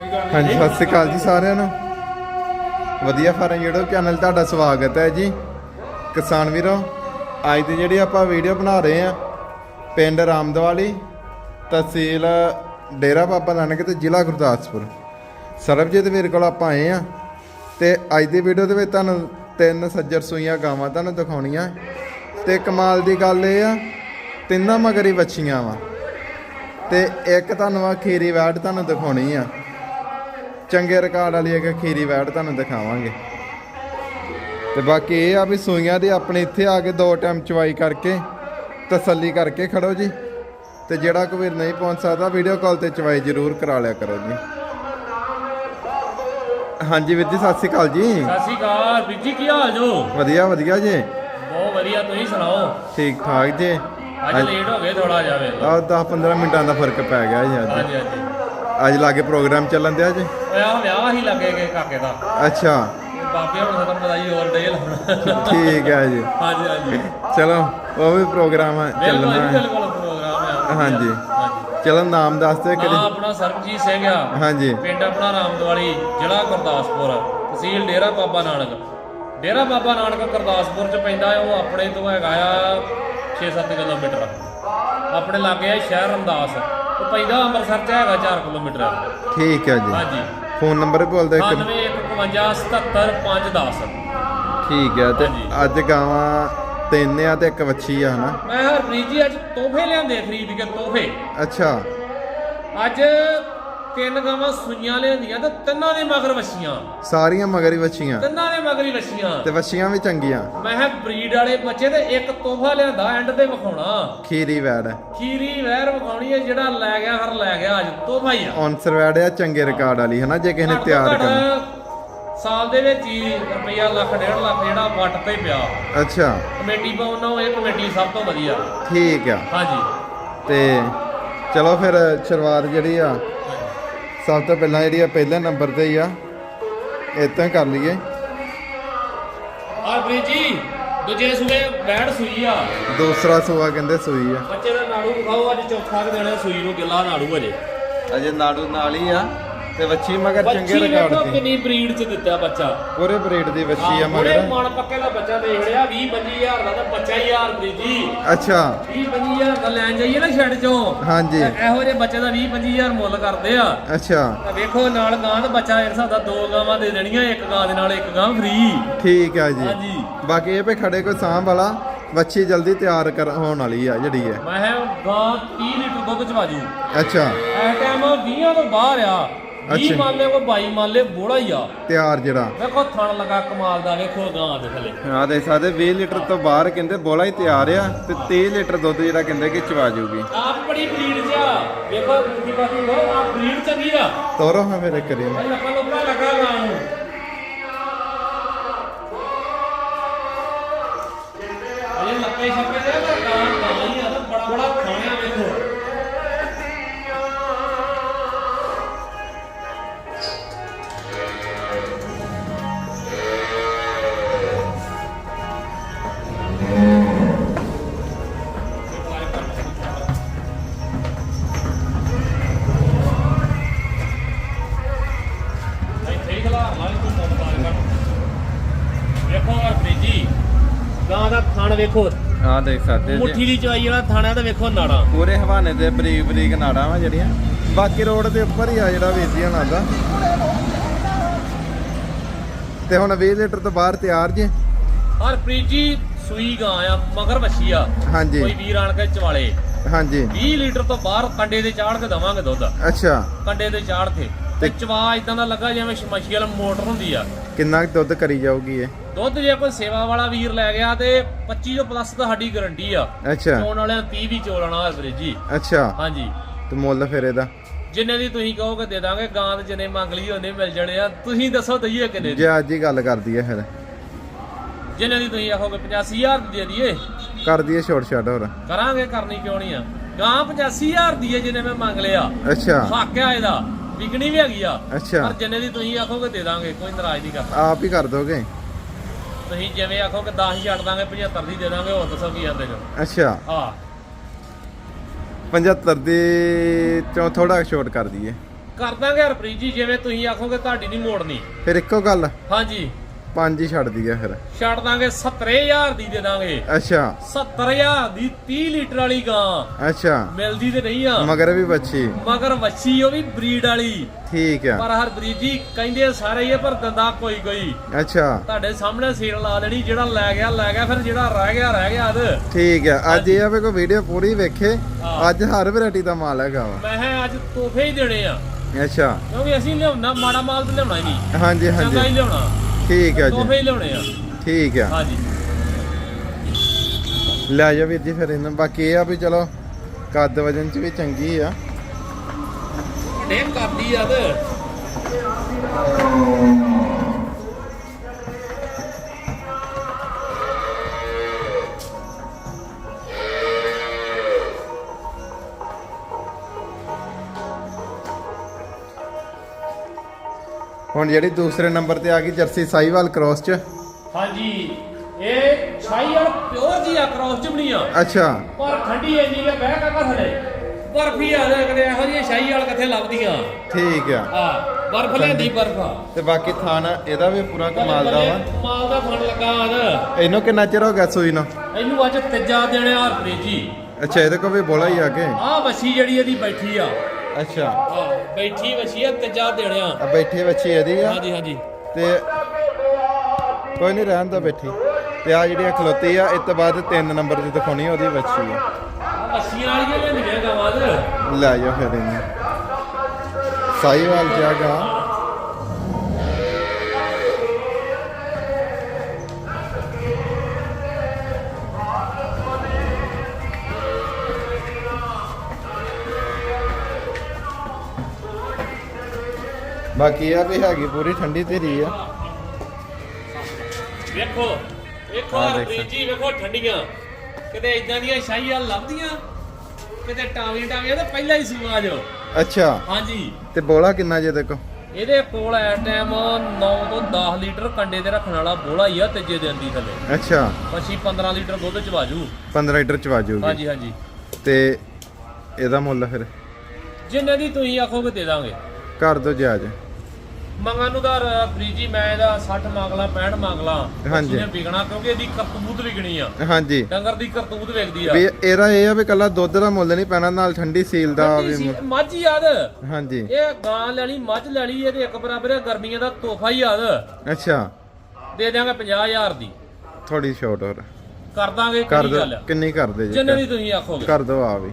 ਹਾਂਜੀ, ਸਤਿ ਸ਼੍ਰੀ ਅਕਾਲ ਜੀ ਸਾਰਿਆਂ ਨੂੰ। ਵਧੀਆ ਫਾਰਮ YouTube ਚੈਨਲ ਤੁਹਾਡਾ ਸਵਾਗਤ ਹੈ ਜੀ। ਕਿਸਾਨ ਵੀਰੋ, ਅੱਜ ਦੀ ਜਿਹੜੀ ਆਪਾਂ ਵੀਡੀਓ ਬਣਾ ਰਹੇ ਆ ਪਿੰਡ ਰਾਮਦਵਾਲੀ ਤਹਿਸੀਲ ਡੇਰਾ ਬਾਬਾ ਨਾਨਕ ਤੇ ਜ਼ਿਲ੍ਹਾ ਗੁਰਦਾਸਪੁਰ। ਸਰਬਜੀਤ ਵੀਰ ਕੋਲ ਆਪਾਂ ਆਏ ਆ ਤੇ ਅੱਜ ਦੀ ਵੀਡੀਓ ਦੇ ਵਿੱਚ ਤੁਹਾਨੂੰ ਤਿੰਨ ਸੱਜਰ ਸੂਈਆਂ ਗਾਵਾਂ ਤੁਹਾਨੂੰ ਦਿਖਾਉਣੀਆਂ। ਤੇ ਕਮਾਲ ਦੀ ਗੱਲ ਇਹ ਆ, ਤਿੰਨਾਂ ਮਗਰੀ ਵੱਛੀਆਂ ਵਾ। ਤੇ ਇੱਕ ਤੁਹਾਨੂੰ ਆ ਖੀਰੀ ਵੈਡ ਤੁਹਾਨੂੰ ਦਿਖਾਉਣੀ ਆ। ਚੰਗੇ ਰਿਕਾਰਡ ਵਾਲੀ ਇੱਕ ਖੀਰੀ ਵੈਡ ਤੁਹਾਨੂੰ ਦਿਖਾਵਾਂਗੇ। ਤੇ ਬਾਕੀ ਇਹ ਆ ਵੀ ਸੂਈਆਂ ਦੀ ਆਪਣੇ ਇੱਥੇ ਆ ਕੇ ਦੋ ਟਾਈਮ ਚਵਾਈ ਕਰਕੇ ਤਸੱਲੀ ਕਰਕੇ ਖੜੋ ਜੀ। ਤੇ ਜਿਹੜਾ ਕੋਈ ਨਹੀਂ ਪਹੁੰਚ ਸਕਦਾ ਵੀਡੀਓ ਕਾਲ ਤੇ ਚਵਾਈ ਜ਼ਰੂਰ ਕਰਾ ਲਿਆ ਕਰੋ ਜੀ। ਹਾਂਜੀ ਵੀਰ ਜੀ ਸਤਿ ਸ਼੍ਰੀ ਅਕਾਲ ਜੀ। ਸਤਿ ਸ਼੍ਰੀ ਅਕਾਲ। ਵੀਰ ਜੀ ਕੀ ਹਾਲ ਜੋ? ਵਧੀਆ ਵਧੀਆ ਜੀ। ਬਹੁਤ ਵਧੀਆ ਤੁਸੀਂ ਸੁਣਾਓ? ਠੀਕ ਠਾਕ ਜੀ। ਅੱਜ ਲੇਟ ਹੋ ਗਏ ਥੋੜਾ ਜਾਵੇ ਆ 10 15 ਮਿੰਟਾਂ ਦਾ ਫ਼ਰਕ ਪੈ ਗਿਆ ਜੀ ਅੱਜ। ਹਾਂਜੀ ਹਾਂਜੀ। ਅੱਜ ਲਾਗੇ ਪ੍ਰੋਗਰਾਮ ਚੱਲਣ ਦਿਆ ਜੀ? ਆ ਵਿਆਹ ਹੀ ਲੱਗੇ ਗਏ ਕਾਕੇ ਦਾ। ਅੱਛਾ। ਬਾਕੀ ਹੁਣ ਤੁਹਾਨੂੰ ਪਤਾ ਜੀ ਹੋਰ ਡੇ ਲਾਉਣਾ। ਠੀਕ ਹੈ ਜੀ। ਹਾਂਜੀ ਹਾਂਜੀ। ਚਲੋ ਉਹ ਵੀ ਪ੍ਰੋਗਰਾਮ ਬਿਲਕੁਲ ਚੱਲਣਾ ਹੈ। ਬਿਲਕੁਲ ਪ੍ਰੋਗਰਾਮ ਹੈ ਹਾਂਜੀ। ਚਲੋ ਨਾਮ ਦੱਸ ਨਾਂ ਕਰੀ ਆਪਣਾ ਸਰਬਜੀਤ ਸਿੰਘ ਆ। ਹਾਂਜੀ। ਪਿੰਡ ਆਪਣਾ ਰਾਮਦਵਾਲੀ ਜ਼ਿਲ੍ਹਾ ਗੁਰਦਾਸਪੁਰ ਤਹਿਸੀਲ ਡੇਰਾ ਬਾਬਾ ਨਾਨਕ। ਡੇਰਾ ਬਾਬਾ ਨਾਨਕ ਗੁਰਦਾਸਪੁਰ ਚ ਪੈਂਦਾ ਹੈ ਉਹ ਆਪਣੇ ਤੋਂ ਹੈਗਾ ਆ 6-7 ਕਿਲੋਮੀਟਰ। ਆਪਣੇ ਲਾਗੇ ਆ ਸ਼ਹਿਰ ਰਮਦਾਸ। ਪੈਂਦਾ ਅੰਮ੍ਰਿਤਸਰ ਚ ਹੈਗਾ 4 ਕਿਲੋਮੀਟਰ। ਠੀਕ ਹੈ ਜੀ। ਹਾਂਜੀ। ਫੋਨ ਨੰਬਰ ਬੋਲ ਦਿਓ ਇੱਕ। 9151775510 ਠੀਕ ਹੈ ਤੇ ਹਾਂਜੀ। ਅੱਜ ਗਾਵਾਂ ਤਿੰਨ ਆ ਤੇ ਇੱਕ ਵੱਛੀ ਆ ਹਨਾ? ਮੈਂ ਹਰਪ੍ਰੀਤ ਜੀ ਅੱਜ ਤੋਹਫੇ ਲਿਆਂਦੇ ਖਰੀਦ ਕੇ ਤੋਹਫੇ। ਅੱਛਾ। ਅੱਜ ਤਿੰਨ ਗਾਵਾਂ ਸੂਈਆਂ ਲਿਆਂਦੀਆਂ ਤੇ ਤਿੰਨਾਂ ਦੇ ਮਗਰ ਵੱਛੀਆਂ। ਸਾਰੀਆਂ ਮਗਰੀ ਵੱਛੀਆਂ। ਤਿੰਨਾਂ ਦੇ ਮਗਰ ਹੀ ਵੱਛੀਆਂ। ਤੇ ਵੱਛੀਆਂ ਵੀ ਚੰਗੀਆਂ। ਮੈਂ ਕਿਹਾ ਬਰੀਡ ਵਾਲੇ ਬੱਚੇ ਤੇ ਇੱਕ ਤੋਹਫਾ ਲਿਆਂਦਾ ਐਂਡ ਤੇ ਵਿਖਾਉਣਾ। ਖੀਰੀ ਵੈੜ। ਖੀਰੀ ਵਹਿਰ ਵਿਖਾਉਣੀ ਹੈ ਜਿਹੜਾ ਲੈ ਗਿਆ ਹਰ ਲੈ ਗਿਆ ਅੱਜ ਤੋਹਫਾ ਹੀ ਆ। ਔਨਸਰ ਵੈੜ ਆ ਚੰਗੇ ਰਿਕਾਰਡ ਵਾਲੀ ਹਨਾ ਜੇ ਕਿਸੇ ਨੇ ਘੱਟ ਤੋਂ ਤਿਆਰ ਘੱਟ ਸਾਲ ਦੇ ਵਿੱਚ ਹੀ ਰੁਪਈਆ ਲੱਖ ਡੇਢ ਲੱਖ ਜਿਹੜਾ ਵੱਟ ਤੇ ਪਿਆ। ਅੱਛਾ। ਕਮੇਟੀ ਪਾਉਣਾ ਉਹ ਇਹ ਕਮੇਟੀ ਸਭ ਤੋਂ ਵਧੀਆ। ਠੀਕ ਆ। ਹਾਂਜੀ। ਤੇ ਚਲੋ ਫਿਰ ਸ਼ੁਰੂਆਤ ਜਿਹੜੀ ਆ ਸਭ ਤੋਂ ਪਹਿਲਾਂ ਜਿਹੜੀ ਆ ਪਹਿਲੇ ਨੰਬਰ ਤੇ ਹੀ ਆ। ਇਤਾਂ ਕਰ ਲਈਏ। ਹਰਪ੍ਰੀਤ ਜੀ ਦੂਜੇ ਸੂਏ ਬੈੜ ਸੂਈ ਆ। ਦੂਸਰਾ ਸੂਆ ਕਹਿੰਦੇ ਸੂਈ ਆ। ਬੱਚੇ ਦਾ ਨਾੜੂ ਵਿਖਾਓ ਅੱਜ ਚੌਥਾ ਦੇਣਾ ਸੂਈ ਨੂੰ ਗਿੱਲਾ ਨਾੜੂ ਅਜੇ। ਅਜੇ ਨਾੜੂ ਨਾਲ ਹੀ ਆ। ਤੇ ਵੱਛੀ ਮਗਰ ਚੰਗੇ ਬੱਚੀ ਰਿਕਾਰਡ ਵੇਖੋ ਦੀ ਕਿੰਨੀ ਬਰੀਡ ਚ ਦਿੱਤਾ ਬੱਚਾ। ਪੂਰੇ ਬਰੀਡ ਦੀ ਵੱਛੀ ਆ ਮਗਰ। ਮਨ ਪੱਕੇ ਦਾ ਬੱਚਾ ਦੇਖ ਲਿਆ 20 25000 ਦਾ ਤਾਂ ਬੱਚਾ ਹੀ ਹਰਪ੍ਰੀਤ ਜੀ। ਅੱਛਾ। 20 25000 ਦਾ ਲੈਣ ਜਾਈਏ ਨਾ ਛੱਡ ਚੋਂ। ਹਾਂਜੀ। ਤੇ ਇਹੋ ਜਿਹੇ ਬੱਚੇ ਦਾ 20 25000 ਮੁੱਲ ਕਰਦੇ ਆ। ਅੱਛਾ। ਤਾਂ ਵੇਖੋ ਨਾਲ ਗਾਂ ਦਾ ਬੱਚਾ ਇਸ ਹਿਸਾਬ ਦਾ ਗਾਵਾਂ ਦੇ ਦੇਣੀਆਂ ਇੱਕ ਗਾਂ ਦੇ ਨਾਲ ਇੱਕ ਗਾਂ ਫ੍ਰੀ ਠੀਕ ਆ ਜੀ। ਹਾਂਜੀ। ਬਾਕੀ ਇਹ ਵੀ ਖੜੇ ਕੋਈ ਸਾਂਭ ਵਾਲਾ। ਵੱਛੀ ਜਲਦੀ ਤਿਆਰ ਕਰ ਹੋਣ ਵਾਲੀ ਆ ਜਿਹੜੀ ਹੈ। ਮੈਂ ਕਿਹਾ ਗਾਂ 30 ਲੀਟਰ ਦੁੱਧ ਚ ਵਾਜੂ ਅੱਛਾ। ਐ ਟਾਈਮ 20 ਤੋਂ ਬਾਹਰ ਆ। 20 ਅੱਛਾ। ਮੰਨ ਲੈ ਕੋਈ 22 ਮੰਨ ਲੈ ਬੋੜਾ ਹੀ ਆ। ਤਿਆਰ ਜਿਹੜਾ। ਵੇਖੋ ਥਣ ਲਗਾ ਕਮਾਲ ਦਾ ਵੇਖੋ ਗਾਂ ਦੇ ਥੱਲੇ। ਆ ਦੇ ਸਕਦੇ 20 ਲੀਟਰ ਤੋਂ ਬਾਹਰ ਕਹਿੰਦੇ ਬੋਲਾ ਹੀ ਤਿਆਰ ਆ ਤੇ 30 ਲੀਟਰ ਦੁੱਧ ਜਿਹੜਾ ਕਹਿੰਦੇ ਕਿ ਚਵਾ ਜਾਊਗੀ ਆਪ ਬੜੀ ਬਰੀਡ ਚ ਆ। ਵੇਖੋ ਕੀ ਬਾਤੀ ਆ ਬਰੀਡ ਚੰਗੀ ਆ। ਤੋਰੋ ਹਾਂ ਭਾਈ ਲੱਪਾ ਲੱਪਾ ਲਗਾ ਗਾਂ ਨੂੰ। ਅਜੇ ਆ ਦੇਖ ਸਕਦੇ ਮੁੱਠੀ ਦੀ ਚਵਾਈ ਵਾਲਾ ਥਾਣਾ ਤੇ ਵੇਖੋ ਨਾੜਾ। ਪੂਰੇ ਹਵਾਨੇ ਦੇ ਬਰੀਕ ਬਰੀਕ ਨਾੜਾਂ ਵਾ ਜਿਹੜੀਆਂ। ਬਾਕੀ ਰੋਡ ਦੇ ਉੱਪਰ ਹੀ ਆ ਜਿਹੜਾ ਵੇਚੀਆਂ ਨਾਦਾ ਤੇ ਹੁਣ 20 ਲੀਟਰ ਤੋਂ ਬਾਹਰ ਤਿਆਰ ਜੇ। ਹਰਪ੍ਰੀਤ ਜੀ ਸੂਈ ਗਾਂ ਆ ਮਗਰ ਵੱਛੀ ਆ। ਹਾਂਜੀ। ਕੋਈ ਵੀਰ ਆਣ ਕੇ ਚਵਾਲੇ। ਹਾਂਜੀ। 20 ਲੀਟਰ ਤੋਂ ਬਾਹਰ ਕੰਡੇ ਤੇ ਚਾੜ ਕੇ ਦਵਾਂਗੇ ਦੁੱਧ। ਅੱਛਾ। ਕੰਡੇ ਤੇ ਚਾੜ ਕੇ। ਤੇ ਚਵਾ ਇਦਾਂ ਦਾ ਲੱਗਾ ਜਿਵੇਂ ਮੱਛੀ ਵਾਲਾ ਮੋਟਰ ਹੁੰਦੀ ਆ। ਕਿੰਨਾ ਕੁ ਦੁੱਧ ਕਰੀ ਜਾਊਗੀ ਇਹ? ਦੁੱਧ ਜੇ ਕੋਈ ਸੇਵਾ ਵਾਲਾ ਵੀਰ ਲੈ ਗਿਆ ਤੇ 25 ਤੋਂ ਪਲੱਸ ਤਾਂ ਸਾਡੀ ਗਾਰੰਟੀ ਆ। ਅੱਛਾ। ਚੋਣ ਵਾਲਿਆਂ 30 ਵੀ ਚੋਲਣਾ ਹਰਪ੍ਰੀਤ ਜੀ। ਅੱਛਾ। ਹਾਂਜੀ। ਤੇ ਮੁੱਲ ਫਿਰ ਇਹਦਾ? ਜਿੰਨੇ ਦੀ ਤੁਸੀਂ ਕਹੋਗੇ ਦੇ ਦਾਂਗੇ ਗਾਂ ਦੇ ਜਿੰਨੇ ਮੰਗ ਲਈ ਉਹਨੇ ਮਿਲ ਜਾਣੇ ਆ। ਤੁਸੀਂ ਦੱਸੋ ਦਈਏ ਕਿੰਨੇ ਦੀ। ਜੇ ਅੱਜ ਹੀ ਗੱਲ ਕਰਦੀ ਹੈ ਫਿਰ। ਜਿੰਨੇ ਦੀ ਤੁਸੀਂ ਆਖੋਗੇ 85000 ਦੀ ਦੇ ਦਈਏ। ਕਰ ਦਈਏ ਛੋਟ ਛਾਟ ਹੋਰ। ਕਰਾਂਗੇ ਕਰਨੀ ਕਿਉਂ ਨਹੀਂ ਆ? ਗਾਂ 85000 ਦੀ ਹੈ ਜਿੰਨੇ ਮੈਂ ਮੰਗ ਲਿਆ। ਅੱਛਾ। ਹੱਕ ਆ ਇਹਦਾ। ਵਿਕਣੀ ਵੀ ਹੈਗੀ ਆ। ਅੱਛਾ। ਪਰ ਜਿੰਨੇ ਦੀ ਤੁਸੀਂ ਆਖੋਗੇ ਦੇ ਦਾਂਗੇ ਕੋਈ ਨਾਰਾਜ਼ ਨਹੀਂ ਕਰਦਾ। ਆਪ ਹੀ ਕਰ ਦੋਗੇ? ਤੁਸੀਂ ਜਿਵੇਂ ਆਖੋਗੇ 10 ਛੱਡ ਦਾਂਗੇ 75 ਦੀ ਦੇ ਦਾਂਗੇ ਹੋਰ ਦੱਸੋ ਕੀ ਆਂਦੇ ਜੋ। ਅੱਛਾ। ਹਾਂ। 75 ਦੀ ਚੋਂ ਥੋੜਾ ਛੋਟ ਕਰ ਦਈਏ। ਕਰ ਦਾਂਗੇ ਹਰਪ੍ਰੀਤ ਜੀ ਜਿਵੇਂ ਤੁਸੀਂ ਆਖੋਗੇ ਤੁਹਾਡੀ ਨਹੀਂ ਮੋੜਨੀ। ਫਿਰ ਇੱਕੋ ਗੱਲ? ਹਾਂਜੀ। ਪੰਜ ਹੀ ਛੱਡ ਦਈਏ ਫਿਰ। ਛੱਡ ਦਾਂਗੇ 70000 ਦੀ ਦੇ ਦਾਂਗੇ। ਅੱਛਾ। 70000 ਦੀ 30 ਲੀਟਰ ਵਾਲੀ ਗਾਂ। ਅੱਛਾ। ਮਿਲਦੀ ਤੇ ਨਹੀਂ ਆ। ਮਗਰ ਵੀ ਬੱਚੀ ਮਗਰ ਵੱਛੀ ਉਹ ਵੀ ਬਰੀਡ ਵਾਲੀ। ਠੀਕ ਆ। ਪਰ ਹਰਪ੍ਰੀਤ ਜੀ ਕਹਿੰਦੇ ਆ ਸਾਰੇ ਹੀ ਆ, ਪਰ ਦੰਦਾ ਕੋਈ ਕੋਈ। ਅੱਛਾ। ਤੁਹਾਡੇ ਸਾਹਮਣੇ ਸੀਲ ਲਾ ਦੇਣੀ ਜਿਹੜਾ ਲੈ ਗਿਆ ਲੈ ਗਿਆ ਫਿਰ ਜਿਹੜਾ ਰਹਿ ਗਿਆ ਰਹਿ ਗਿਆ ਠੀਕ ਆ। ਅੱਜ ਇਹ ਆ ਵੀ ਕੋਈ ਵੀਡੀਓ ਪੂਰੀ ਵੇਖੇ। ਹਾਂ। ਅੱਜ ਹਰ ਵੈਰਾਈਟੀ ਦਾ ਮਾਲ ਹੈਗਾ ਵਾ ਮੈਂ ਕਿਹਾ ਅੱਜ ਤੋਹਫੇ ਹੀ ਦੇਣੇ ਆ। ਅੱਛਾ। ਕਿਉਂਕਿ ਅਸੀਂ ਲਿਆਉਣਾ ਮਾੜਾ ਮਾਲ ਤੇ ਲਿਆਉਣਾ ਹੀ ਨਹੀਂ। ਹਾਂਜੀ ਚੰਗਾ ਹੀ ਹਾਂਜੀ ਲਿਆਉਣਾ। ਠੀਕ ਆ ਤੋਹਫੇ ਜੀ ਹੀ ਲਿਆਉਣੇ ਆ। ਠੀਕ ਆ। ਹਾਂਜੀ। ਲੈ ਜਾ ਵੀਰ ਜੀ ਫਿਰ ਇਹਨਾਂ ਬਾਕੀ ਇਹ ਆ ਵੀ ਚਲੋ ਕੱਦ ਵਜਨ ਚ ਵੀ ਚੰਗੀ ਆ। ਡੇਮ ਕਰਦੀ ਆ ਤੇ। ਹੁਣ ਜਿਹੜੀ ਦੂਸਰੇ ਨੰਬਰ ਤੇ ਆ ਗਈ ਜਰਸੀ ਸਾਈਵਾਲ ਕ੍ਰੋਸ ਚ। ਹਾਂਜੀ ਇਹ ਛਾਈ ਵਾਲ ਪਿਓਰ ਜੀ ਆ ਕ੍ਰੋਸ ਚਮਣੀ ਆ। ਅੱਛਾ। ਪਰ ਠੰਡੀ ਇੰਨੀ ਕਿ ਬਹਿ ਕਾਕਾ ਥਲੇ ਬਰਫੀ ਆ ਦੇ ਕਦੇ ਇਹੋ ਜਿਹੀ ਛਾਈ ਵਾਲ ਕਿੱਥੇ ਲੱਭਦੀਆਂ? ਠੀਕ ਆ। ਆ ਬਰਫ ਲੈਂਦੀ ਬਰਫ। ਆ ਤੇ ਬਾਕੀ ਥਾਨ ਇਹਦਾ ਵੀ ਪੂਰਾ ਕਮਾਲ ਦਾ ਵਾ। ਮਾਲ ਦਾ ਫਣ ਲੱਗਾ ਆ ਇਹਨੂੰ ਕਿੰਨਾ ਚਿਰ ਹੋ ਗਿਆ ਸੂਈ ਨੂੰ? ਇਹਨੂੰ ਅੱਜ ਤੀਜਾ ਦਿਨ ਆ ਹਰਪ੍ਰੀਤ ਜੀ। ਅੱਛਾ ਇਹਦੇ ਕੋਲ ਵੀ ਬੋਲਾ ਹੀ ਆ ਕੇ। ਆ ਵੱਛੀ ਜਿਹੜੀ ਇਹਦੀ ਬੈਠੀ ਆ। ਅੱਛਾ। ਆ ਬੈਠੀ ਵੱਛੀ ਆ ਤੀਜਾ ਦਿਨ ਆ ਬੈਠੀ ਬੱਚੀ ਇਹਦੀ ਆ। ਹਾਂਜੀ ਹਾਂਜੀ। ਤੇ ਕੋਈ ਨਹੀਂ ਰਹਿਣ ਦਾ ਬੈਠੀ। ਤੇ ਆ ਜਿਹੜੀ ਖਲੋਤੀ ਆ ਇਸ ਤੋਂ ਬਾਅਦ ਤਿੰਨ ਨੰਬਰ ਤੇ ਦਿਖਾਉਣੀ ਆ ਉਹਦੀ ਬੱਚੀ ਆ। ਵੱਛੀਆਂ ਵਾਲੀਆਂ ਲੈਂਦੀਆਂ ਗਾਵਾਂ ਤੇ ਲੈ ਜਾ ਫਿਰ ਇਹਨੂੰ। ਸਾਈਵਾਲ ਜਾਗਾ ਬਾਕੀ ਆ ਵੀ ਹੈਗੀ ਪੂਰੀ ਠੰਡੀ ਧੀਰੀ ਆ। ਵੇਖੋ ਵੇਖੋ ਆਹ ਦੇਖ ਵੇਖੋ ਠੰਡੀਆਂ। ਕਿਤੇ ਇਦਾਂ ਦੀਆਂ ਸ਼ਾਹੀਆਂ ਲੱਭਦੀਆਂ ਕਿਤੇ ਟਾਵੀਆਂ ਟਾਵੀਆਂ ਤੇ ਪਹਿਲਾਂ ਹੀ ਸੂਆ ਜੋ ਅੱਛਾ। ਹਾਂਜੀ। ਤੇ ਬੋਲਾ ਕਿੰਨਾ ਜੇ ਦੇਖੋ? ਇਹਦੇ ਕੋਲ ਐ ਟਾਈਮ 9 ਤੋਂ 10 ਲੀਟਰ ਕੰਡੇ ਤੇ ਰੱਖਣ ਵਾਲਾ ਬੋਲਾ ਹੀ ਆ ਤੀਜੇ ਦਿਨ ਦੀ ਥੱਲੇ। ਅੱਛਾ। ਪਛੀ 15 ਲੀਟਰ ਦੁੱਧ ਚਵਾਜੂ 15 ਲੀਟਰ ਚ ਵਾਜੂਗੀ। ਹਾਂਜੀ ਹਾਂਜੀ। ਤੇ ਇਹਦਾ ਮੁੱਲ ਫਿਰ? ਜਿੰਨੇ ਦੀ ਤੁਸੀਂ ਆਖੋਗੇ ਦੇ ਦਾਂਗੇ। ਕਰ ਦੋ ਜਾਇਜ਼। ਮੰਗਾਂ ਨੂੰ ਦਾ ਫਰੀਜੀ ਮੈਂ ਇਹਦਾ 60 ਮੰਗਲਾ 65 ਮੰਗਲਾ ਹਾਂਜੀ। ਨੇ ਵਿਕਣਾ ਕਿਉਂਕਿ ਇਹਦੀ ਕਰਤੂਤ ਵਿਕਣੀ ਆ। ਹਾਂਜੀ। ਡੰਗਰ ਦੀ ਕਰਤੂਤ ਵਿਕਦੀ ਆ। ਵੀ ਇਹਦਾ ਇਹ ਆ ਵੀ ਕੱਲਾ ਦੁੱਧ ਦਾ ਮੁੱਲ ਨਹੀਂ ਪੈਣਾ ਨਾਲ ਠੰਡੀ ਸੀਲ ਦਾ ਵੀ। ਮੱਝ ਯਾਦ? ਹਾਂਜੀ। ਇਹ ਗਾਂ ਲੈਣੀ ਮੱਝ ਲੈਣੀ ਇਹਦੇ ਇੱਕ ਬਰਾਬਰ ਗਰਮੀਆਂ ਦਾ ਤੋਹਫਾ ਹੀ ਯਾਦ। ਅੱਛਾ। ਦੇ ਦਿਆਂਗੇ 50000 ਦੀ। ਥੋੜੀ ਛੋਟ ਹੋਰ। ਕਰ ਦਾਂਗੇ ਦੋ ਗੱਲ ਕਿੰਨੀ ਕਰਦੇ ਜੀ? ਜਿੰਨੇ ਦੀ ਤੁਸੀਂ ਆਖੋਗੇ। ਕਰ ਦੋ ਆ ਵੀ।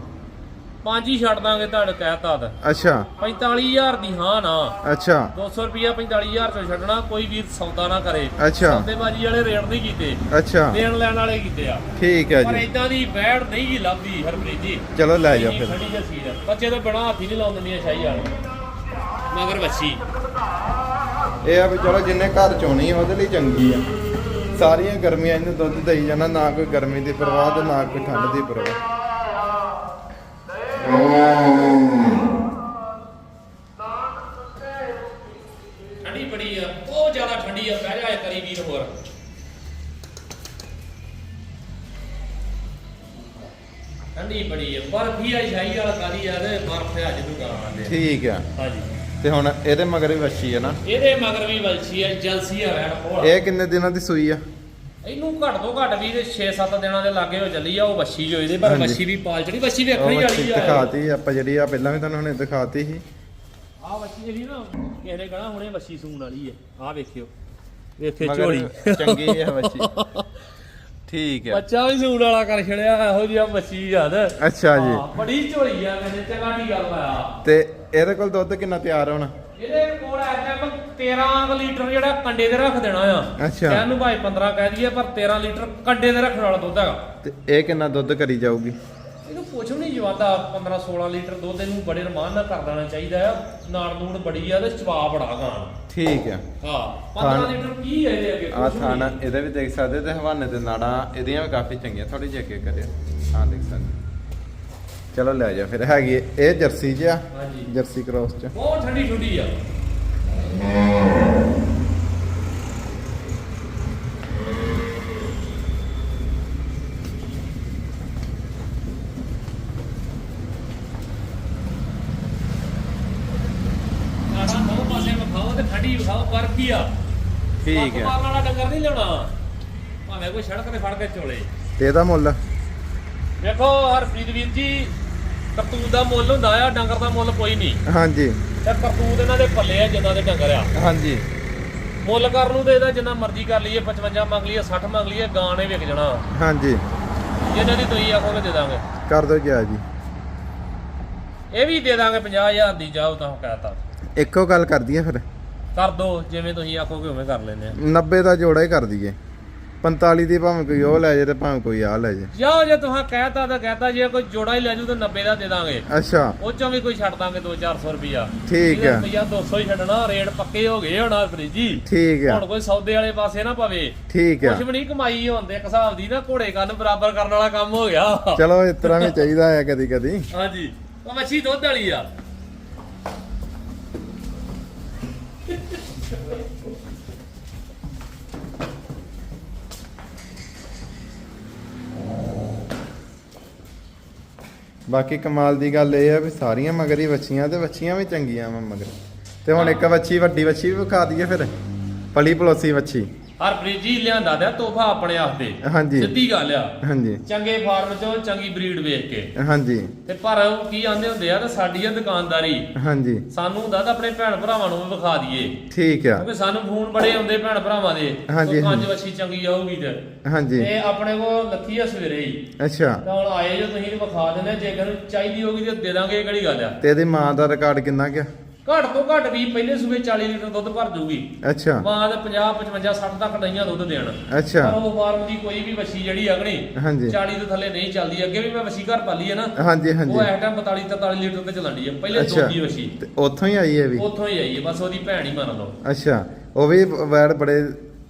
ਪੰਜ ਹੀ ਛੱਡ ਦਾਂਗੇ ਤੁਹਾਡੇ ਕਹਿਤਾ ਦਾ ਅੱਛਾ। 45000 ਦੀ ਹਾਂ ਨਾ। ਅੱਛਾ। 200 ਰੁਪਿਆ 45000 ਚੋਂ ਛੱਡਣਾ ਕੋਈ ਵੀ ਸੌਦਾ ਨਾ ਕਰੇ। ਅੱਛਾ। ਸੌਦੇਬਾਜ਼ੀ ਵਾਲੇ ਰੇਟ ਨਹੀਂ ਕੀਤੇ। ਅੱਛਾ। ਦੇਣ ਲੈਣ ਵਾਲੇ ਕੀਤੇ ਆ। ਠੀਕ ਹੈ ਪਰ ਜੀ। ਇਦਾਂ ਦੀ ਵੈੜ ਨਹੀਂ ਗੀ ਲੱਭਦੀ ਹਰਪ੍ਰੀਤ ਜੀ। ਚਲੋ ਲੈ ਜਾ ਫਿਰ। ਖੜੀ ਆ। ਬੱਚੇ ਤਾਂ ਬਣਾ ਹੱਥੀ ਨਹੀਂ ਲਾਉਣ ਦਿੰਦੀਆਂ ਸ਼ਾਹੀ ਵਾਲੇ। ਮਗਰ ਵੱਛੀ। ਇਹ ਆ ਵੀ ਚਲੋ ਜਿੰਨੇ ਘਰ ਚੋਣੀ ਆ ਉਹਦੇ ਲਈ ਚੰਗੀ ਆ। ਸਾਰੀਆਂ ਗਰਮੀਆਂ ਇਹਨੂੰ ਦੁੱਧ ਦੇਈ ਜਾਣਾ ਨਾ ਕੋਈ ਗਰਮੀ ਦੀ ਪਰਵਾਹ ਤੇ ਨਾ ਕੋਈ ਠੰਡ ਦੀ ਪਰਵਾਹ। ਠੰਡੀ ਬੜੀ ਆ ਬਹੁਤ ਜ਼ਿਆਦਾ ਠੰਡੀ ਆ ਬਹਿ ਜਾ ਕਰੀ ਵੀਰ ਹੋਰ। ਠੰਡੀ ਬੜੀ ਆ ਬਰਫੀ ਆ ਸ਼ਾਹੀ ਵਾਲਾ ਕਾਦੀ ਆ ਤੇ ਬਰਫ ਆ ਜਦੋਂ ਗਾਂ ਦੇ ਠੀਕ ਆ। ਹਾਂਜੀ। ਤੇ ਹੁਣ ਇਹਦੇ ਮਗਰ ਵੀ ਵੱਛੀ ਆ ਨਾ? ਇਹਦੇ ਮਗਰ ਵੀ ਵਲਸੀ ਆ ਜਲਸੀ ਆ ਵੈਣ ਕੋਲ। ਇਹ ਕਿੰਨੇ ਦਿਨਾਂ ਦੀ ਸੂਈ ਆ? ਇਹਨੂੰ ਘੱਟ ਤੋਂ ਘੱਟ ਵੀ 6-7 ਦਿਨਾਂ ਦੇ ਲਾਗੇ ਹੋ ਚੱਲੀ ਆ ਉਹ ਵੱਛੀ ਜੋ ਇਹਦੇ ਪਰ। ਵੱਛੀ ਵੀ ਪਾਲ ਚੜੀ ਵੱਛੀ ਵੇਖਣੀ ਵਾਲੀ ਆ ਦਿਖਾਤੀ ਆਪਾਂ ਜਿਹੜੀ ਆ ਪਹਿਲਾਂ ਵੀ ਤੁਹਾਨੂੰ ਹੁਣੇ ਦਿਖਾਤੀ ਸੀ। ਆ ਵੱਛੀ ਜਿਹੜੀ ਨਾ ਕਿਸੇ ਨੇ ਕਹਣਾ ਹੁਣੇ ਵੱਛੀ ਸੂਣ ਵਾਲੀ ਹੈ ਆ ਵੇਖਿਓ। ਵੇਖੇ ਝੋਲੀ। ਚੰਗੀ ਆ ਵੱਛੀ। ਠੀਕ ਆ। ਬੱਚਾ ਵੀ ਸੂਣ ਵਾਲਾ ਕਰ ਛੜਿਆ ਇਹੋ ਜਿਹੀ ਵੱਛੀ ਯਾਦ। ਅੱਛਾ ਜੀ। ਹਾਂ, ਬੜੀ ਝੋਲੀ ਆ ਕਹਿੰਦੇ ਚੰਗਾ ਦੀ ਗੱਲ ਆ ਤੇ ਇਹਦੇ ਕੋਲ ਦੁੱਧ ਕਿੰਨਾ ਤਿਆਰ ਹੋਣਾ ਇਹਦੇ ਕੋਲ ਐ ਟਾਈਮ 13 ਲੀਟਰ ਜਿਹੜਾ ਕੰਡੇ ਤੇ ਰੱਖ ਦੇਣਾ ਆ। ਅੱਛਾ। ਕਹਿਣ ਨੂੰ ਭਾਈ 15 ਕਹਿ ਦਈਏ ਪਰ 13 ਲੀਟਰ ਕੰਡੇ ਤੇ ਰੱਖਣ ਵਾਲਾ ਦੁੱਧ ਹੈਗਾ। ਤੇ ਇਹ ਕਿੰਨਾ ਦੁੱਧ ਕਰੀ ਜਾਊਗੀ? ਇਹਨੂੰ ਪੁੱਛ ਵੀ ਨਹੀਂ ਜਵਾਦਾ 15 16 ਲੀਟਰ ਦੁੱਧ ਇਹਨੂੰ ਬੜੇ ਰਮਾਨ ਨਾਲ ਕਰ ਦੇਣਾ ਚਾਹੀਦਾ ਆ। ਨਾੜ ਨੂੜ ਬੜੀ ਆ ਤੇ ਚਵਾ ਬੜਾ ਗਾਂ। ਠੀਕ ਆ। ਹਾਂ 15 ਖਾਣ- ਲੀਟਰ ਕੀ ਹੈ ਇਹਦੇ ਅੱਗੇ? ਆ ਕੁਛ ਵੀ ਥਾਣਾ ਨਹੀਂ। ਇਹਦੇ ਵੀ ਦੇਖ ਸਕਦੇ ਤੇ ਹਵਾਨੇ ਤੇ ਨਾੜਾਂ ਇਹਦੀਆਂ ਵੀ ਕਾਫੀ ਚੰਗੀਆਂ ਥੋੜੀ ਜਿਹੀ ਅੱਗੇ ਕਰਿਓ। ਹਾਂ ਦੇਖ ਸਕਦੇ। ਚਲੋ ਲੈ ਜਾ ਫਿਰ ਹੈਗੀ ਇਹ ਜਰਸੀ ਜਿਆ ਹਾਂਜੀ। ਜਰਸੀ ਕ੍ਰੋਸ ਚ। ਬਹੁਤ ਠੰਡੀ ਠੰਡੀ ਆ। ਬਰਫੀ ਆ? ਠੀਕ ਹੈ। ਮਾਰਨ ਵਾਲਾ ਡੰਗਰ ਨਹੀਂ ਲਿਆਉਣਾ। ਭਾਵੇਂ ਕੋਈ ਸੜਕ ਤੇ ਫੜ ਕੇ ਚੋਲੇ। ਤੇ ਇਹਦਾ ਮੁੱਲ? ਵੇਖੋ ਹਰਪ੍ਰੀਤ ਵੀਰ ਜੀ ਕਰਤੂਤ ਦਾ ਮੁੱਲ ਹੁੰਦਾ ਆ ਡੰਗਰ ਦਾ ਮੁੱਲ ਕੋਈ ਨਹੀਂ। ਹਾਂਜੀ। ਤੇ ਕਰਤੂਤ ਇਹਨਾਂ ਦੇ ਪੱਲੇ ਆ ਜਿੰਨਾ ਦੇ ਡੰਗਰ ਆ। ਹਾਂਜੀ। ਮੁੱਲ ਕਰਨ ਨੂੰ ਤੇ ਇਹਦਾ ਜਿੰਨਾ ਮਰਜ਼ੀ ਕਰ ਲਈਏ 55 ਮੰਗ ਲਈਏ 60 ਮੰਗ ਲਈਏ ਗਾਂ ਨੇ ਵਿਕ ਜਾਣਾ। ਹਾਂਜੀ। ਜਿੰਨੇ ਦੀ ਤੁਸੀਂ ਆਖੋਗੇ ਦੇ ਦਾਂਗੇ। ਕਰ ਦੋ ਜੀ ਜੀ। ਇਹ ਵੀ ਦੇ ਦਾਂਗੇ 50000 ਦੀ ਜਾਓ ਤਾਂ ਕਹਤਾ। ਇੱਕੋ ਗੱਲ ਕਰ ਦਈਏ ਫਿਰ। ਕਰ ਦੋ ਜਿਵੇਂ ਤੁਸੀਂ ਆਖੋਗੇ ਉਵੇਂ ਕਰ ਲੈਨੇ ਆ। 90 ਦਾ ਜੋੜਾ ਹੀ ਕਰ ਦਈਏ। 45 ਦੀ ਭਾਵੇਂ ਕੋਈ ਉਹ ਲੈ ਜੇ ਤੇ ਭਾਵੇਂ ਕੋਈ ਆ ਲੈ ਜੇ ਜਾਓ ਜੇ ਤੁਸੀਂ ਕਹਿਤਾ ਤਾਂ ਕਹਿਤਾ ਜੇ ਕੋਈ ਜੋੜਾ ਹੀ ਲੈ ਜੂ ਤਾਂ 90 ਦਾ ਦੇ ਦਾਂਗੇ। ਅੱਛਾ। ਉਹ ਚੋਂ ਵੀ ਕੋਈ ਛੱਡ ਦਾਂਗੇ 2-400 ਰੁਪਿਆ ਠੀਕ ਹੈ। ਰੁਪਿਆ 200 ਹੀ ਛੱਡਣਾ ਰੇਟ ਪੱਕੇ ਹੋ ਗਏ ਹੁਣ ਫਰੀਜੀ ਠੀਕ ਆ ਹੁਣ ਕੋਈ ਸੌਦੇ ਵਾਲੇ ਪਾਸੇ ਨਾ ਪਵੇ। ਠੀਕ ਆ ਕੁਛ ਵੀ ਨਹੀਂ ਕਮਾਈ ਹੁੰਦੇ ਇੱਕ ਹਿਸਾਬ ਦੀ ਨਾ ਘੋੜੇ ਕੰਨ ਬਰਾਬਰ ਕਰਨ ਵਾਲਾ ਕੰਮ ਹੋ ਗਿਆ। ਚਲੋ ਇਸ ਤਰ੍ਹਾਂ ਵੀ ਚਾਹੀਦਾ ਹੈ ਕਦੀ ਕਦੀ ਹਾਂਜੀ। ਉਹ ਮੱਛੀ ਦੁੱਧ ਵਾਲੀ ਆ। ਬਾਕੀ ਕਮਾਲ ਦੀ ਗੱਲ ਇਹ ਆ ਵੀ ਸਾਰੀਆਂ ਮਗਰੀ ਹੀ ਵੱਛੀਆਂ ਤੇ ਵੱਛੀਆਂ ਵੀ ਚੰਗੀਆਂ ਵਾ ਮਗਰ। ਤੇ ਹੁਣ ਇੱਕ ਵੱਛੀ ਵੱਡੀ ਵੱਛੀ ਵੀ ਵਿਖਾ ਦਈਏ ਫਿਰ। ਪਲੀ ਪਲੋਸੀ ਵੱਛੀ। ਹਰਪ੍ਰੀਤ ਜੀ ਲਿਆਂਦਾ ਦਾ ਤੋਹਫਾ ਆਪਣੇ ਆਸਤੇ ਹਾਂਜੀ। ਸਿੱਧੀ ਗੱਲ ਆ। ਹਾਂਜੀ। ਚੰਗੇ ਫਾਰਮ ਚੋਂ ਚੰਗੀ ਬਰੀਡ ਵੇਖ ਕੇ। ਹਾਂਜੀ। ਤੇ ਪਰ ਉਹ ਕੀ ਆਂਦੇ ਹੁੰਦੇ ਆ ਤਾਂ ਸਾਡੀ ਆ ਦੁਕਾਨਦਾਰੀ। ਹਾਂਜੀ। ਸਾਨੂੰ ਹੁੰਦਾ ਤਾਂ ਆਪਣੇ ਭੈਣ ਭਰਾਵਾਂ ਨੂੰ ਵੀ ਵਿਖਾ ਦਈਏ। ਠੀਕ ਆ। ਕਿਉਂਕਿ ਸਾਨੂੰ ਫੋਨ ਬੜੇ ਆਉਂਦੇ ਭੈਣ ਭਰਾਵਾਂ ਦੇ। ਹਾਂਜੀ, ਪੰਜ। ਵੱਛੀ ਚੰਗੀ ਆਊਗੀ ਤੇ। ਹਾਂਜੀ। ਤੇ ਆਪਣੇ ਕੋਲ ਲੱਥੀ ਆ ਸਵੇਰੇ ਹੀ। ਅੱਛਾ। ਤਾਂ ਹੁਣ ਆਏ ਜੋ ਤੁਸੀਂ ਵਿਖਾ ਦਿੰਦੇ ਜੇ ਕਿਸੇ ਨੂੰ ਚਾਹੀਦੀ ਹੋਗੀ ਤੇ ਦੇ ਦਾਂਗੇ ਕਿਹੜੀ ਗੱਲ ਆ? ਤੇ ਇਹਦੀ ਮਾਂ ਦਾ ਰਿਕਾਰਡ ਕਿੰਨਾ ਗਿਆ ਘੱਟ ਤੋਂ ਘੱਟ ਵੀ ਪਹਿਲੇ ਸੂਬੇ 40 ਲੀਟਰ ਦੁੱਧ ਭਰ ਦੂਗੀ ਅੱਛਾ। ਮਾਂ ਦੇ 50 55 60 ਤੱਕ ਡਈਆਂ ਦੁੱਧ ਦੇਣ। ਅੱਛਾ। ਪਰ ਉਹ ਫਾਰਮ ਦੀ ਕੋਈ ਵੀ ਵੱਛੀ ਜਿਹੜੀ ਅਗਣੀ ਹਾਂਜੀ। 40 ਤੋਂ ਥੱਲੇ ਨਹੀਂ ਚੱਲਦੀ। ਅੱਗੇ ਵੀ ਮੈਂ ਵੱਛੀ ਘਰ ਪਾਲੀ ਹੈ ਨਾ ਹਾਂਜੀ ਉਹ ਹਾਂਜੀ ਇਸ ਟਾਈਮ 42 43 ਲੀਟਰ ਤੇ ਚੱਲਦੀ ਹੈ ਪਹਿਲੇ ਅੱਛਾ। ਦੁੱਧ ਦੀ ਵੱਛੀ। ਤੇ ਉੱਥੋਂ ਹੀ ਆਈ ਹੈ ਵੀ? ਉੱਥੋਂ ਹੀ ਆਈ ਹੈ ਬਸ ਉਹਦੀ ਭੈਣ ਹੀ ਮੰਨ ਲਓ। ਅੱਛਾ। ਉਹ ਵੀ ਵੈੜ ਬੜੇ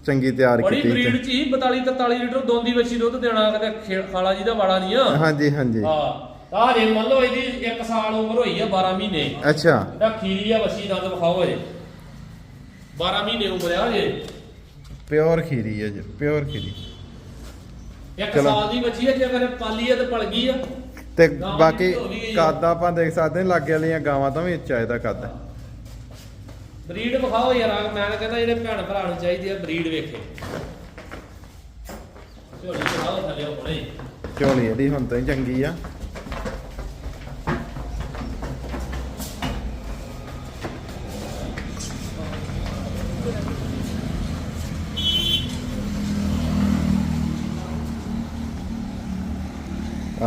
ਚੰਗੀ ਤਿਆਰ ਬੜੀ ਕੀਤੀ ਬਰੀਡ ਚ ਹੀ 42 43 ਲੀਟਰ ਦੁੱਧ ਦੀ ਵੱਛੀ ਦੁੱਧ ਦੇਣਾ ਕਿਤੇ ਖਾਲਾ ਜੀ ਦਾ ਵਾੜਾ ਨਹੀਂ ਆ। ਹਾਂਜੀ ਹਾਂਜੀ। ਹਾਂ। ਤਾਂ ਜੇ ਮੰਨ ਲਓ ਇਹਦੀ 1 ਸਾਲ ਉਮਰ ਹੋਈ ਆ 12 ਮਹੀਨੇ। ਅੱਛਾ। ਇਹਦਾ ਖੀਰੀ ਆ ਵੱਛੀ ਦੰਦ ਵਿਖਾਓ ਜੇ 12 ਮਹੀਨੇ ਉਮਰ ਆ ਜੇ ਪਿਓਰ ਖੀਰੀ ਹੈ ਜੀ ਪਿਓਰ ਖੀਰੀ। ਇੱਕ ਚਲੋ। ਸਾਲ ਦੀ ਵੱਛੀ ਆ ਜੇ ਅਗਰ ਪਾਲੀ ਆ ਤੇ ਪਲ ਗਈ ਆ। ਤੇ ਬਾਕੀ ਆ। ਕੱਦ ਆਪਾਂ ਦੇਖ ਸਕਦੇ ਹਾਂ ਲਾਗੇ ਵਾਲੀਆਂ ਗਾਵਾਂ ਤੋਂ ਵੀ ਉੱਚਾ ਇਹਦਾ ਕੱਦ ਬਰੀਡ ਵਿਖਾਓ ਯਾਰ ਆ ਮੈਂ ਕਹਿੰਦਾ ਜਿਹੜੇ ਭੈਣ ਭਰਾ ਨੂੰ ਚਾਹੀਦੀ ਆ ਬਰੀਡ ਵੇਖੇ। ਝੋਲੀ ਵਿਖਾਓ ਥੱਲੇ ਹੁਣੇ। ਝੋਲੀ ਇਹਦੀ ਹੁਣ ਤਾਂ ਚੰਗੀ ਆ।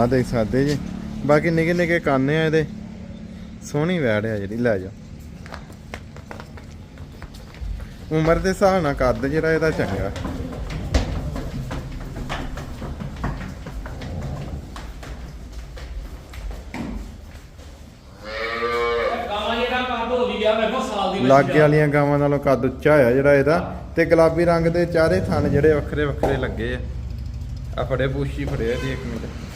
ਆ ਦੇਖ ਸਕਦੇ ਜੀ। ਬਾਕੀ ਨਿੱਕੇ ਨਿੱਕੇ ਕੰਨ ਆ ਇਹਦੇ। ਸੋਹਣੀ ਵੈੜ ਆ ਜਿਹੜੀ ਲੈ ਜਾ ਉਮਰ ਦੇ ਹਿਸਾਬ ਨਾਲ ਕੱਦ ਜਿਹੜਾ ਇਹਦਾ ਚੰਗਾ। ਲਾਗੇ ਆ। ਵਾਲੀਆਂ ਗਾਵਾਂ ਨਾਲੋਂ ਕੱਦ ਉੱਚਾ ਹੋਇਆ ਜਿਹੜਾ ਇਹਦਾ। ਤੇ ਗੁਲਾਬੀ ਰੰਗ ਦੇ ਚਾਰੇ ਥਣ ਜਿਹੜੇ ਵੱਖਰੇ ਵੱਖਰੇ ਲੱਗੇ ਆ। ਆ ਫੜੇ ਪੂਛੀ ਫੜਿਆ ਜੀ ਇੱਕ ਮਿੰਟ।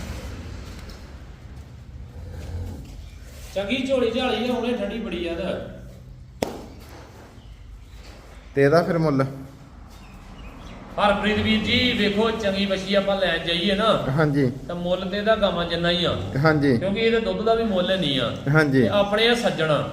ਚੰਗੀ ਝੋਲੀ ਝਾਲੀ ਆ ਹੁਣੇ ਠੰਡੀ ਬੜੀ ਆ ਤਾਂ। ਤੇ ਇਹਦਾ ਫਿਰ ਮੁੱਲ? ਹਰਪ੍ਰੀਤ ਵੀਰ ਜੀ ਵੇਖੋ ਚੰਗੀ ਵੱਛੀ ਆਪਾਂ ਲੈਣ ਜਾਈਏ ਨਾ। ਹਾਂਜੀ। ਤਾਂ ਮੁੱਲ ਤੇ ਇਹਦਾ ਗਾਵਾਂ ਜਿੰਨਾ ਹੀ ਆ। ਹਾਂਜੀ। ਕਿਉਂਕਿ ਇਹਦੇ ਦੁੱਧ ਦਾ ਵੀ ਮੁੱਲ ਨਹੀਂ ਆ। ਹਾਂਜੀ। ਆਪਣੇ ਆ ਸੱਜਣਾ।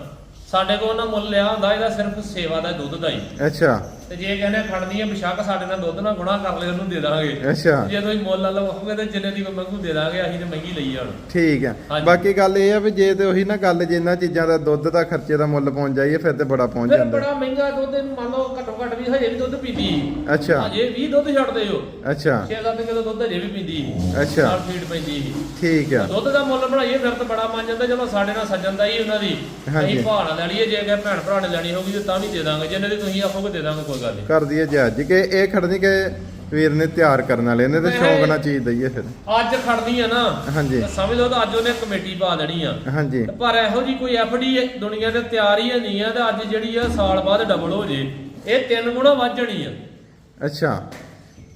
ਸਾਡੇ ਕੋਲ ਉਹਨਾਂ ਮੁੱਲ ਲਿਆ ਹੁੰਦਾ ਇਹਦਾ ਸਿਰਫ ਸੇਵਾ ਦਾ ਦੁੱਧ ਦਾ ਹੀ। ਅੱਛਾ। ਤੇ ਜੇ ਕਹਿੰਦੇ ਖੜਨੀ ਹੈ ਬਿਸ਼ੱਕ ਸਾਡੇ ਨਾਲ ਦੁੱਧ ਨਾਲ ਗੁਣਾ ਕਰ ਲੈ ਉਹਨੂੰ ਦੇ ਦਾਂਗੇ। ਅੱਛਾ। ਜੇ ਤੁਸੀਂ ਮੁੱਲ ਲਵਾਓਗੇ ਤੇ ਜਿੰਨੇ ਦੀ ਮੰਗੂ ਦੇ ਦਾਂਗੇ ਅਸੀਂ ਤੇ ਮਹਿੰਗੀ ਲਈ ਹੁਣ ਠੀਕ ਹਾਂਜੀ। ਬਾਕੀ ਗੱਲ ਇਹ ਆ ਵੀ ਜੇ ਤੇ ਉਹੀ ਨਾ ਗੱਲ ਜੇ ਇਹਨਾਂ ਚੀਜ਼ਾਂ ਦਾ ਦੁੱਧ ਦਾ ਖਰਚੇ ਦਾ ਮੁੱਲ ਪਹੁੰਚ ਜਾਈਏ ਫਿਰ ਤੇ ਬੜਾ ਪਹੁੰਚ ਜਾਂਦਾ। ਬੜਾ ਮਹਿੰਗਾ ਦੁੱਧ ਇਹਨੂੰ ਮੰਨ ਲਓ ਘੱਟੋ ਘੱਟ ਵੀ ਹਜੇ ਵੀ ਦੁੱਧ ਪੀਂਦੀ। ਅੱਛਾ। ਹਜੇ ਵੀ ਦੁੱਧ ਛੱਡਦੇ ਹੋ ਅੱਛਾ। 6-7 ਕਿਲੋ ਦੁੱਧ ਹਜੇ ਵੀ ਪੀਂਦੀ। ਅੱਛਾ। ਨਾਲ ਫੀਡ ਪੈਂਦੀ ਠੀਕ ਆ। ਦੁੱਧ ਦਾ ਮੁੱਲ ਬਣਾਈਏ ਫਿਰ ਤਾਂ ਬੜਾ ਮੰਨ ਜਾਂਦਾ ਚਲੋ ਸਾਡੇ ਨਾਲ ਸੱਜਣ ਦਾ ਹੀ ਉਹਨਾਂ ਦੀ। ਅਸੀਂ ਭਾਅ ਨਾਲ ਲੈਣੀਏ ਜੇ ਭੈਣ ਭਰਾ ਨੇ ਲੈਣੀ ਹੋਊਗੀ ਤੇ ਤਾਂ ਵੀ ਦੇ ਦਾਂਗੇ ਜਿੰਨੇ ਦੀ ਤੁਸੀਂ ਆਖੋਗੇ ਦੇ ਦਾਂਗੇ ਕੋਈ ਗੱਲ ਨਹੀਂ ਕਰ ਦਈਏ ਜੀ ਅੱਜ ਕਿ ਇਹ ਖੜਨੀ ਕਿ ਵੀਰ ਨੇ ਤਿਆਰ ਕਰਨ ਵਾਲੇ ਨੇ ਤੇ। ਸ਼ੌਂਕ ਨਾਲ ਚੀਜ਼ ਦਈਏ ਫਿਰ। ਅੱਜ ਖੜਦੀ ਆ ਨਾ ਹਾਂਜੀ। ਸਮਝ ਲਓ ਤਾਂ ਅੱਜ ਉਹਨੇ ਕਮੇਟੀ ਪਾ ਦੇਣੀ ਆ। ਹਾਂਜੀ। ਪਰ ਇਹੋ ਜੀ ਕੋਈ ਐਫਡੀ ਦੁਨੀਆ ਤੇ ਤਿਆਰ ਹੀ ਨਹੀਂ ਆ ਤੇ ਅੱਜ ਜਿਹੜੀ ਆ ਸਾਲ ਬਾਅਦ ਡਬਲ ਹੋ ਜੇ। ਇਹ ਤਿੰਨ ਗੁਣਾ ਵੱਧ ਜਾਣੀ ਆ। ਅੱਛਾ।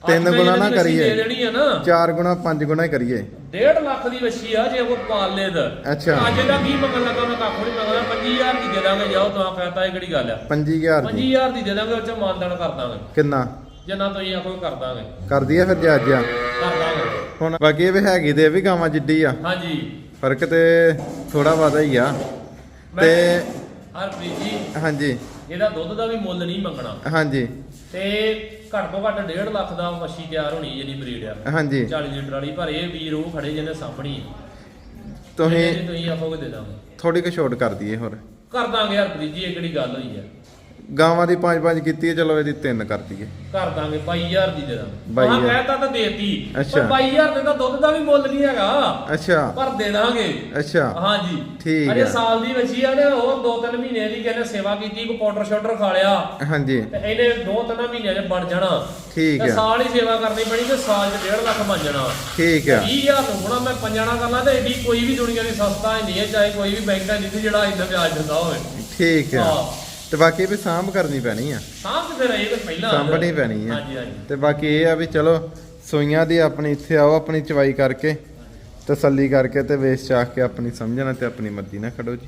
ਤਿੰਨ ਗੁਣਾ ਨਾ ਦੇ ਕਰੀਏ। ਆ ਨਾ। ਚਾਰ ਗੁਣਾ ਪੰਜ ਗੁਣਾ ਹੀ ਕਰੀਏ। 1.5 ਲੱਖ ਦੀ ਵੱਛੀ ਆ ਜੇ ਉਹ ਪਾਲ ਦਾ ਅੱਛਾ। ਅੱਜ ਦਾ ਕੀ ਮੰਗਣ ਲੱਗਾ ਮੈਂ ਕੱਖ ਨਹੀਂ ਮੰਗਦਾ 25000 ਦੀ ਦੇ ਦਾਂਗੇ ਜਾਓ ਤਾਂ ਕਹਤਾ ਇਹ ਕਿਹੜੀ ਗੱਲ ਆ? 25000 ਦੀ। 25000 ਦੀ ਦੇ ਦਾਂਗੇ ਉਹ ਚ ਮਾਨਦਾਨ ਕਰ ਦਾਂਗੇ। ਕਿੰਨਾ? ਜਿੰਨਾ ਤੁਸੀਂ ਆਖੋ ਕਰ ਦਾਂਗੇ। ਕਰ ਦਈਏ ਫਿਰ ਜੀ ਅੱਜ ਆ। ਕਰ ਦਾਂਗੇ। ਹੁਣ ਬਾਕੀ ਇਹ ਵੀ ਹੈਗੀ ਤੇ ਇਹ ਵੀ ਗਾਵਾਂ ਜਿੱਡੀ ਆ। ਹਾਂਜੀ। ਫ਼ਰਕ ਤੇ ਥੋੜਾ ਵਾਦਾ ਹੀ ਆ। ਤੇ ਹਰਪ੍ਰੀਤ ਜੀ। ਹਾਂਜੀ। ਇਹਦਾ ਦੁੱਧ ਦਾ ਵੀ ਮੁੱਲ ਨਹੀਂ ਮੰਗਣਾ। ਹਾਂਜੀ। ਤੇ ਘੱਟ ਤੋਂ ਘੱਟ 1.5 ਲੱਖ ਦਾ ਮੱਛੀ ਤਿਆਰ ਹੋਣੀ ਜਿਹੜੀ ਬਰੀਡ ਆ। ਹਾਂਜੀ। 40 ਲੀਟਰ ਵਾਲੀ ਪਰ ਇਹ ਵੀਰ ਉਹ ਖੜੇ ਜਿਹਨੇ ਸਾਹਮਣੀ ਆ। ਤੁਸੀਂ ਤੁਸੀਂ ਆਪੋਗੇ ਦੇ ਦਾਂਗੇ। ਥੋੜੀ ਕੁ ਛੋਟ ਕਰ ਦਈਏ ਹੋਰ। ਕਰ ਦਾਂਗੇ ਯਾਰ ਪ੍ਰੀਤ ਜੀ ਇਹ ਕਿਹੜੀ ਗੱਲ ਹੋਈ ਆ? ਗਾਵਾਂ ਦੀ ਪੰਜ ਪੰਜ ਕੀਤੀ ਹੈ ਚਲੋ ਇਹਦੀ ਤਿੰਨ ਕਰ ਦਈਏ। ਕਰ ਦਾਂਗੇ 22000 ਦੀ ਦੇ ਦਾਂਗੇ। ਹਾਂ। ਕਹਿਤਾ ਤਾਂ ਦੇਤੀ ਅੱਛਾ। ਪਰ 22000 ਦੇ ਤਾਂ ਦੁੱਧ ਦਾ ਵੀ ਮੁੱਲ ਨਹੀਂ ਹੈਗਾ। ਅੱਛਾ। ਪਰ ਦੇ ਦਾਂਗੇ। ਅੱਛਾ। ਹਾਂਜੀ। ਠੀਕ ਆ। ਸਾਲ ਦੀ ਬੱਚੀ ਆ ਤੇ ਹੋਰ 2-3 ਮਹੀਨੇ ਦੀ ਕਹਿੰਦੇ ਸੇਵਾ ਕੀਤੀ ਕੋ ਪਾਊਡਰ ਸ਼ਾਊਡਰ ਖਾ ਲਿਆ। ਹਾਂਜੀ। ਤੇ ਇਹਨੇ 2-3 ਮਹੀਨਿਆਂ 'ਚ ਬਣ ਜਾਣਾ। ਠੀਕ ਤੇ ਆ ਸਾਲ ਹੀ ਸੇਵਾ ਕਰਨੀ ਪੈਣੀ ਤੇ ਸਾਲ 'ਚ 1.5 ਲੱਖ ਬਣ ਜਾਣਾ। ਠੀਕ ਆ 20000 ਨੂੰ ਹੁਣ ਮੈਂ ਪੰਜਾਣਾ ਕਰਨਾ ਤੇ ਏਡੀ ਕੋਈ ਵੀ ਦੁਨੀਆ ਦੀ ਸਸਤਾ ਨਹੀਂ ਹੈ ਚਾਹੇ ਕੋਈ ਵੀ ਬੈਂਕ ਨਹੀਂ ਜਿਹੜਾ ਇੰਨਾ ਵਿਆਜ ਦਿੰਦਾ ਹੋਵੇ। ਠੀਕ ਆ ਹਾਂ। ਤੇ ਬਾਕੀ ਵੀ ਸਾਂਭ ਕਰਨੀ ਪੈਣੀ ਆ। ਸਾਂਭ ਤੇ ਫਿਰ ਇਹ ਤਾਂ ਪਹਿਲਾਂ ਸਾਂਭਣੀ ਪੈਣੀ ਆ। ਹਾਂਜੀ ਹਾਂਜੀ। ਤੇ ਬਾਕੀ ਇਹ ਆ ਵੀ ਚਲੋ ਸੂਈਆਂ ਦੀ ਆਪਣੀ ਇੱਥੇ ਆਓ ਆਪਣੀ ਚਵਾਈ ਕਰਕੇ ਤਸੱਲੀ ਕਰਕੇ ਤੇ ਵੇਚ ਚਾਖ ਕੇ ਆਪਣੀ ਸਮਝਣਾ ਤੇ ਆਪਣੀ ਮਰਜ਼ੀ ਨਾਲ ਖੜੋ ਜੀ।